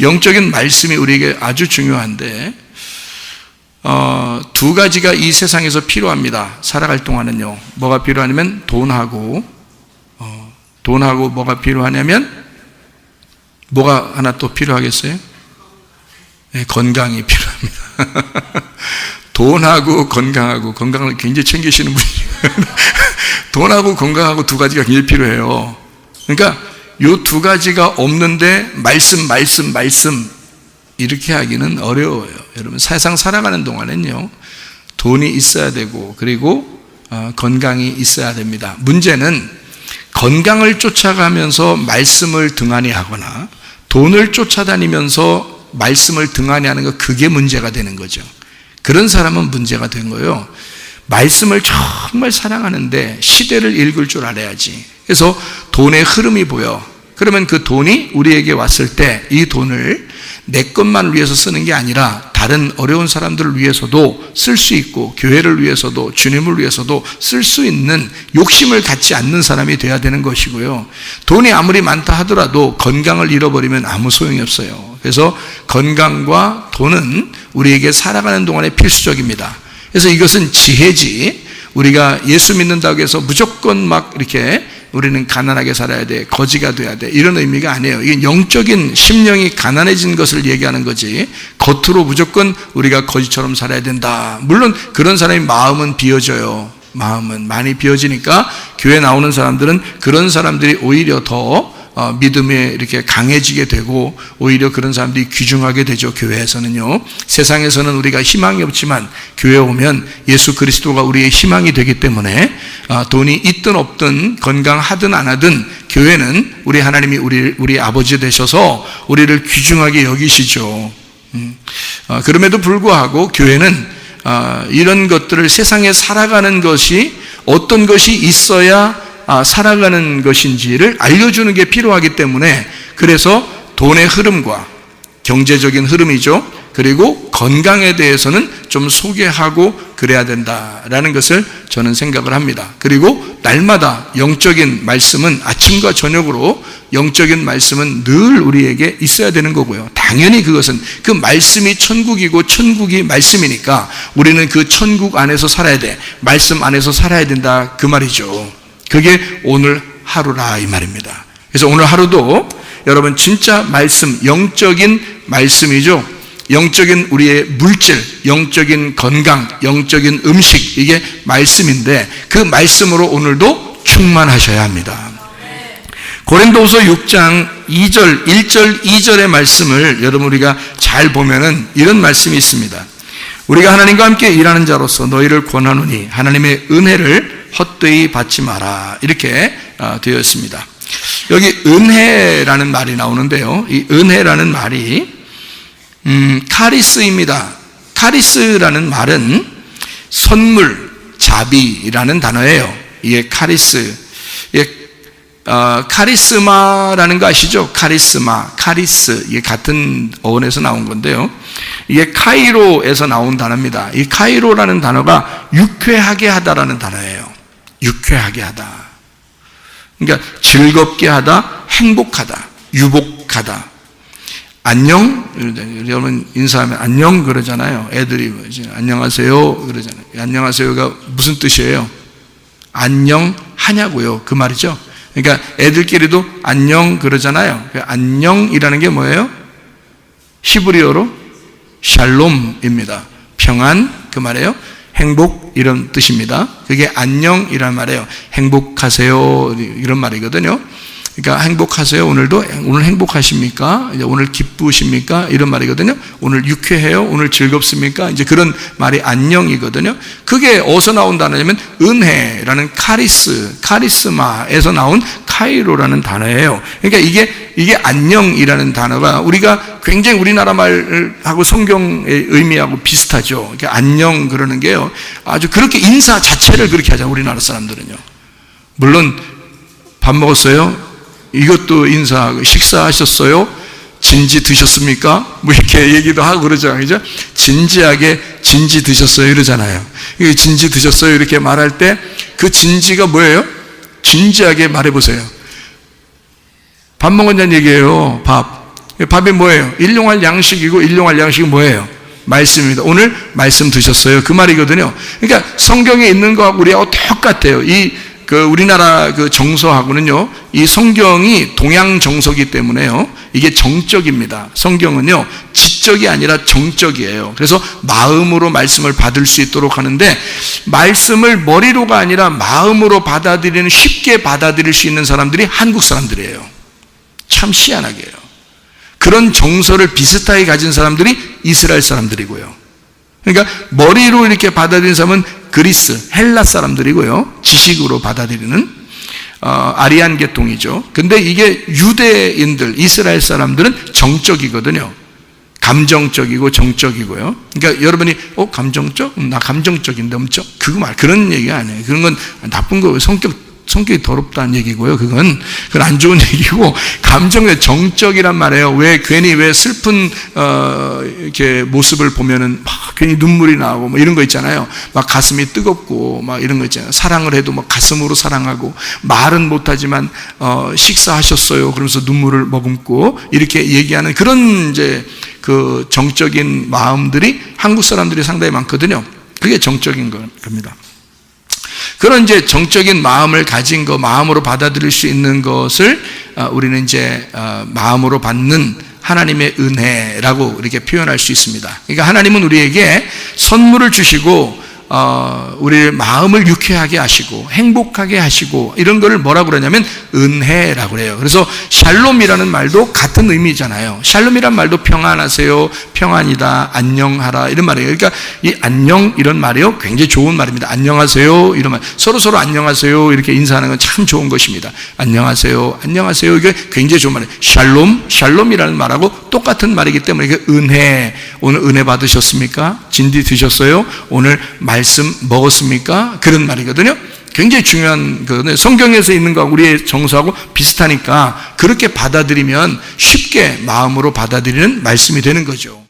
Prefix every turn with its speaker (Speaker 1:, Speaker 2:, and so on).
Speaker 1: 영적인 말씀이 우리에게 아주 중요한데 어, 두 가지가 이 세상에서 필요합니다. 살아갈 동안은요. 뭐가 필요하냐면 돈하고 어, 돈하고 뭐가 필요하냐면 뭐가 하나 또 필요하겠어요? 네, 건강이 필요합니다. 돈하고 건강하고 건강을 굉장히 챙기시는 분이 돈하고 건강하고 두 가지가 굉장히 필요해요. 그러니까 요 두 가지가 없는데 말씀 말씀 말씀 이렇게 하기는 어려워요. 여러분 세상 살아가는 동안은요 돈이 있어야 되고 그리고 어, 건강이 있어야 됩니다. 문제는 건강을 쫓아가면서 말씀을 등한히 하거나 돈을 쫓아다니면서 말씀을 등한히 하는 거 그게 문제가 되는 거죠. 그런 사람은 문제가 된 거예요. 말씀을 정말 사랑하는데 시대를 읽을 줄 알아야지. 그래서 돈의 흐름이 보여. 그러면 그 돈이 우리에게 왔을 때 이 돈을 내 것만 위해서 쓰는 게 아니라 다른 어려운 사람들을 위해서도 쓸 수 있고 교회를 위해서도 주님을 위해서도 쓸 수 있는 욕심을 갖지 않는 사람이 돼야 되는 것이고요. 돈이 아무리 많다 하더라도 건강을 잃어버리면 아무 소용이 없어요. 그래서 건강과 돈은 우리에게 살아가는 동안에 필수적입니다. 그래서 이것은 지혜지 우리가 예수 믿는다고 해서 무조건 막 이렇게 우리는 가난하게 살아야 돼, 거지가 돼야 돼, 이런 의미가 아니에요. 이게 영적인 심령이 가난해진 것을 얘기하는 거지, 겉으로 무조건 우리가 거지처럼 살아야 된다. 물론 그런 사람이 마음은 비어져요. 마음은 많이 비어지니까 교회 나오는 사람들은 그런 사람들이 오히려 더 어, 믿음에 이렇게 강해지게 되고 오히려 그런 사람들이 귀중하게 되죠 교회에서는요. 세상에서는 우리가 희망이 없지만 교회 오면 예수 그리스도가 우리의 희망이 되기 때문에 어, 돈이 있든 없든 건강하든 안 하든 교회는 우리 하나님이 우리 우리 아버지 되셔서 우리를 귀중하게 여기시죠. 음, 어, 그럼에도 불구하고 교회는 어, 이런 것들을 세상에 살아가는 것이 어떤 것이 있어야 아, 살아가는 것인지를 알려주는 게 필요하기 때문에 그래서 돈의 흐름과 경제적인 흐름이죠. 그리고 건강에 대해서는 좀 소개하고 그래야 된다라는 것을 저는 생각을 합니다. 그리고 날마다 영적인 말씀은 아침과 저녁으로 영적인 말씀은 늘 우리에게 있어야 되는 거고요. 당연히 그것은 그 말씀이 천국이고 천국이 말씀이니까 우리는 그 천국 안에서 살아야 돼. 말씀 안에서 살아야 된다. 그 말이죠. 그게 오늘 하루라 이 말입니다. 그래서 오늘 하루도 여러분 진짜 말씀, 영적인 말씀이죠. 영적인 우리의 물질, 영적인 건강, 영적인 음식, 이게 말씀인데 그 말씀으로 오늘도 충만하셔야 합니다. 고린도서 6장 2절, 1절, 2절의 말씀을 여러분 우리가 잘 보면은 이런 말씀이 있습니다. 우리가 하나님과 함께 일하는 자로서 너희를 권하노니 하나님의 은혜를 헛되이 받지 마라. 이렇게 어, 되어 있습니다. 여기 은혜라는 말이 나오는데요. 이 은혜라는 말이 음, 카리스입니다. 카리스라는 말은 선물, 자비라는 단어예요. 이게 카리스. 이게 어, 카리스마라는 거 아시죠? 카리스마, 카리스. 이게 같은 어원에서 나온 건데요. 이게 카이로에서 나온 단어입니다. 이 카이로라는 단어가 유쾌하게 하다라는 단어예요. 유쾌하게 하다. 그러니까 즐겁게 하다, 행복하다, 유복하다. 안녕? 여러분 인사하면 안녕 그러잖아요. 애들이 뭐 안녕하세요 그러잖아요. 안녕하세요가 무슨 뜻이에요? 안녕 하냐고요. 그 말이죠. 그러니까 애들끼리도 안녕 그러잖아요. 그 안녕이라는 게 뭐예요? 히브리어로 샬롬입니다. 평안 그 말이에요. 행복 이런 뜻입니다. 그게 안녕이란 말이에요. 행복하세요 이런 말이거든요. 그러니까 행복하세요. 오늘도 오늘 행복하십니까? 오늘 기쁘십니까? 이런 말이거든요. 오늘 유쾌해요. 오늘 즐겁습니까? 이제 그런 말이 안녕이거든요. 그게 어디서 나온 단어냐면 은혜라는 카리스, 카리스마에서 나온 카이로라는 단어예요. 그러니까 이게 이게 안녕이라는 단어가 우리가 굉장히 우리나라 말하고 성경의 의미하고 비슷하죠. 그러니까 안녕 그러는 게요. 아주 그렇게 인사 자체를 그렇게 하자 우리나라 사람들은요. 물론 밥 먹었어요? 이것도 인사하고 식사하셨어요? 진지 드셨습니까? 뭐 이렇게 얘기도 하고 그러잖아요. 그죠? 진지하게 진지 드셨어요? 이러잖아요. 진지 드셨어요? 이렇게 말할 때 그 진지가 뭐예요? 진지하게 말해 보세요. 밥 먹었냐는 얘기예요. 밥. 밥이 뭐예요? 일용할 양식이고 일용할 양식이 뭐예요? 말씀입니다. 오늘 말씀 드셨어요. 그 말이거든요. 그러니까 성경에 있는 거하고 우리하고 똑같아요. 이 그 우리나라 그 정서하고는요, 이 성경이 동양 정서기 때문에요, 이게 정적입니다. 성경은요, 지적이 아니라 정적이에요. 그래서 마음으로 말씀을 받을 수 있도록 하는데, 말씀을 머리로가 아니라 마음으로 받아들이는, 쉽게 받아들일 수 있는 사람들이 한국 사람들이에요. 참 희한하게요. 그런 정서를 비슷하게 가진 사람들이 이스라엘 사람들이고요. 그러니까 머리로 이렇게 받아들이는 사람은 그리스, 헬라 사람들이고요. 지식으로 받아들이는 어, 아리안 계통이죠. 근데 이게 유대인들, 이스라엘 사람들은 정적이거든요. 감정적이고 정적이고요. 그러니까 여러분이 어 감정적? 음, 나 감정적인데 엄청 그거 말 그런 얘기 아니에요. 그런 건 나쁜 거 성격 성격이 더럽다는 얘기고요. 그건 그건 안 좋은 얘기고 감정의 정적이란 말이에요. 왜 괜히 왜 슬픈 어 이렇게 모습을 보면은 막 괜히 눈물이 나오고 뭐 이런 거 있잖아요. 막 가슴이 뜨겁고 막 이런 거 있잖아요. 사랑을 해도 막 가슴으로 사랑하고 말은 못하지만 어 식사하셨어요. 그러면서 눈물을 머금고 이렇게 얘기하는 그런 이제 그 정적인 마음들이 한국 사람들이 상당히 많거든요. 그게 정적인 겁니다. 그런 이제 정적인 마음을 가진 거, 마음으로 받아들일 수 있는 것을 어, 우리는 이제 어, 마음으로 받는 하나님의 은혜라고 이렇게 표현할 수 있습니다. 그러니까 하나님은 우리에게 선물을 주시고 어, 우리의 마음을 유쾌하게 하시고 행복하게 하시고 이런 거를 뭐라고 그러냐면 은혜라고 그래요. 그래서 샬롬이라는 말도 같은 의미잖아요. 샬롬이란 말도 평안하세요, 평안이다, 안녕하라 이런 말이에요. 그러니까 이 안녕 이런 말이요 굉장히 좋은 말입니다. 안녕하세요 이런 말 서로 서로 안녕하세요 이렇게 인사하는 건 참 좋은 것입니다. 안녕하세요, 안녕하세요 이게 굉장히 좋은 말이에요. 샬롬, 샬롬이라는 말하고 똑같은 말이기 때문에 이게 은혜 오늘 은혜 받으셨습니까? 진디 드셨어요? 오늘 말씀 먹었습니까? 그런 말이거든요. 굉장히 중요한 거거든요. 성경에서 있는 거 우리의 정서하고 비슷하니까 그렇게 받아들이면 쉽게 마음으로 받아들이는 말씀이 되는 거죠.